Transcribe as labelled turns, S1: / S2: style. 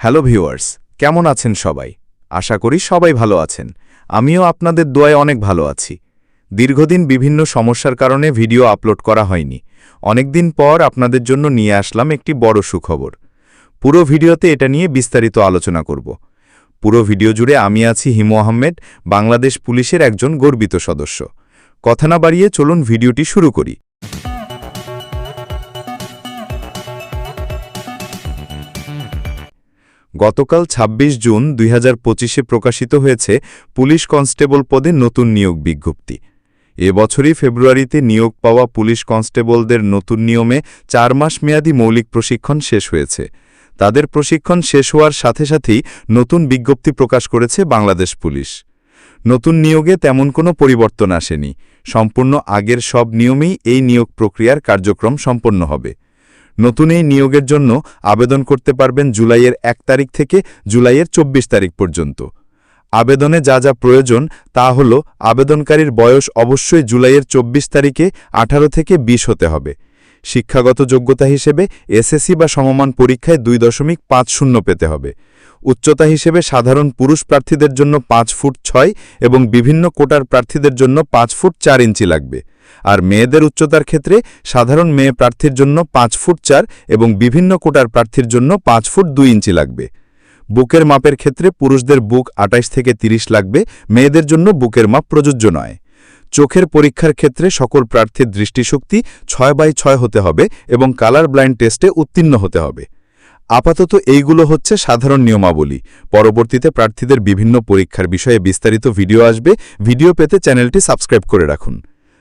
S1: Hello viewers, কেমন আছেন সবাই? আশা করি সবাই ভালো আছেন। আমিও আপনাদের দোয়ায় অনেক ভালো আছি। দীর্ঘদিন বিভিন্ন সমস্যার কারণে ভিডিও আপলোড করা হয়নি। অনেকদিন পর আপনাদের জন্য নিয়ে আসলাম একটি বড় সুখবর। পুরো ভিডিওতে এটা নিয়ে বিস্তারিত আলোচনা করব। পুরো ভিডিও জুড়ে আমি আছি হিমু আহমেদ, বাংলাদেশ পুলিশের একজন গর্বিত সদস্য। কথা না বাড়িয়ে চলুন ভিডিওটি শুরু করি। গতকাল ২৬ জুন দুই হাজার প্রকাশিত হয়েছে পুলিশ কনস্টেবল পদে নতুন নিয়োগ বিজ্ঞপ্তি। এ বছরই ফেব্রুয়ারিতে নিয়োগ পাওয়া পুলিশ কনস্টেবলদের নতুন নিয়মে চার মাস মেয়াদী মৌলিক প্রশিক্ষণ শেষ হয়েছে। তাদের প্রশিক্ষণ শেষ হওয়ার সাথে সাথেই নতুন বিজ্ঞপ্তি প্রকাশ করেছে বাংলাদেশ পুলিশ। নতুন নিয়োগে তেমন কোনো পরিবর্তন আসেনি। সম্পূর্ণ আগের সব নিয়মেই এই নিয়োগ প্রক্রিয়ার কার্যক্রম সম্পন্ন হবে। নতুন এই নিয়োগের জন্য আবেদন করতে পারবেন জুলাইয়ের এক তারিখ থেকে জুলাইয়ের ২৪ তারিখ পর্যন্ত। আবেদনে যা যা প্রয়োজন তা হল আবেদনকারীর বয়স অবশ্যই জুলাইয়ের ২৪ তারিখে ১৮ থেকে ২০ হতে হবে। শিক্ষাগত যোগ্যতা হিসেবে এসএসসি বা সমমান পরীক্ষায় দুই দশমিক পাঁচ শূন্য পেতে হবে। উচ্চতা হিসেবে সাধারণ পুরুষ প্রার্থীদের জন্য পাঁচ ফুট ছয় এবং বিভিন্ন কোটার প্রার্থীদের জন্য পাঁচ ফুট চার ইঞ্চি লাগবে। আর মেয়েদের উচ্চতার ক্ষেত্রে সাধারণ মেয়ে প্রার্থীর জন্য পাঁচ ফুট চার এবং বিভিন্ন কোটার প্রার্থীর জন্য পাঁচ ফুট দুই ইঞ্চি লাগবে। বুকের মাপের ক্ষেত্রে পুরুষদের বুক আটাইশ থেকে ৩০ লাগবে, মেয়েদের জন্য বুকের মাপ প্রযোজ্য নয়। চোখের পরীক্ষার ক্ষেত্রে সকল প্রার্থীর দৃষ্টিশক্তি ছয় বাই ছয় হতে হবে এবং কালার ব্লাইন্ড টেস্টে উত্তীর্ণ হতে হবে। আপাতত এইগুলো হচ্ছে সাধারণ নিয়মাবলী। পরবর্তীতে প্রার্থীদের বিভিন্ন পরীক্ষার বিষয়ে বিস্তারিত ভিডিও আসবে। ভিডিও পেতে চ্যানেলটি সাবস্ক্রাইব করে রাখুন।